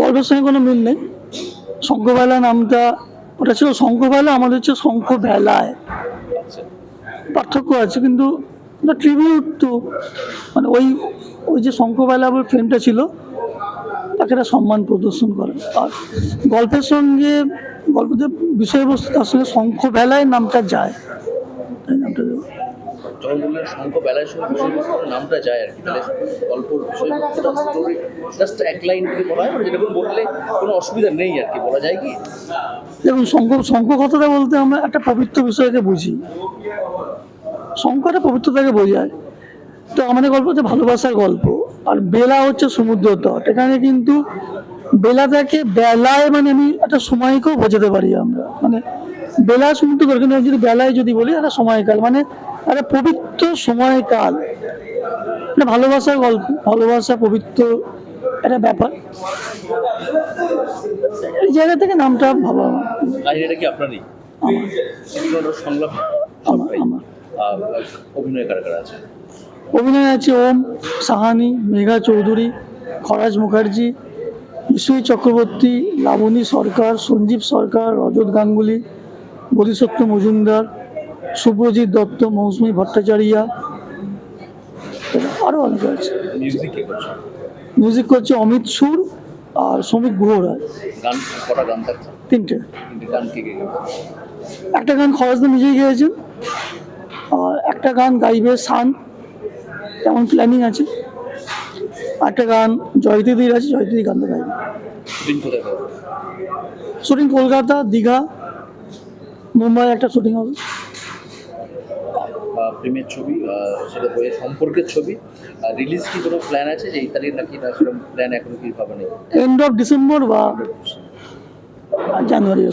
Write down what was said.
গল্পের সঙ্গে কোনো মিল নেই। শঙ্খবেলা নামটা ওটা ছিল শঙ্খবেলা আমাদের হচ্ছে শঙ্খ বেলায় আচ্ছা। পার্থক্য আছে কিন্তু ট্রিবিউট তো মানে ওই ওই যে শঙ্খবেলা ফ্রেমটা ছিল তাকে একটা সম্মান প্রদর্শন করে। আর গল্পের সঙ্গে গল্পের যে বিষয়বস্তু তার সঙ্গে শঙ্খ বেলায় নামটা যায়। তাই নামটা দেবো। যখন বললেন শঙ্খ বেলায় সঙ্গে বিষয়বস্তুর নামটা যায় আর কি। তাহলে গল্পর বিষয়বস্তুটা স্টোরি জাস্ট এক লাইন থেকে বলা হয় মানে যেরকম বললে কোনো অসুবিধা নেই আর কি, বলা যায় কি? যেমন শঙ্খ শঙ্খ কথাটা বলতে আমরা একটা পবিত্র বিষয়কে বুঝি। একটা পবিত্রতাকে বোঝায়। তো আমাদের গল্প হচ্ছে ভালোবাসার গল্প, আর বেলা হচ্ছে সমুদ্র তট। এখানে কিন্তু বেলাটাকে বেলায় মানে আমি একটা সময়কেও বোঝাতে পারি আমরা। মানে বেলা সমুদ্র তট, কিন্তু যদি বেলায় যদি বলি, একটা সময়কাল। মানে একটা পবিত্র সময়কাল। মানে ভালোবাসার গল্প ভালোবাসা পবিত্র একটা ব্যাপার। এই জায়গা থেকে নামটা ভালো কাহিনীটা কি আপনারই? সংলাপ? অভিনয় কারা কারা আছে? অভিনয় আছে ওম সাহানি মেঘা চৌধুরী খরাজ মুখার্জি বিশ্বজিৎ চক্রবর্তী লাবণী সরকার সঞ্জীব সরকার রজত গাঙ্গুলি বোধিসত্ত্ব মজুমদার শুভ্রজিৎ দত্ত মৌসুমী ভট্টাচার্যা আরও অনেকে আছে। মিউজিক করছে? অমিত সুর আর শ্রমিক গুহ রায়। গান কটা গান থাকছে তিনটে। গান? একটা গান খরচদা নিজেই গেয়েছেন আর একটা গান গাইবে সান তেমন প্ল্যানিং আছে। একটা গান জয়তিদির আছে জয়তিদি গানটা গাইবে। শুটিং কলকাতা দীঘা মুম্বাই একটা শুটিং হবে। প্রেমের ছবি সেটা বইয়ের সম্পর্কের ছবি। রিলিজ কি কোনো প্ল্যান আছে যে এই তারিখ নাকি না সেরকম প্ল্যান এখনও কি ভাবে নেই এন্ড অফ ডিসেম্বর বা জানুয়ারি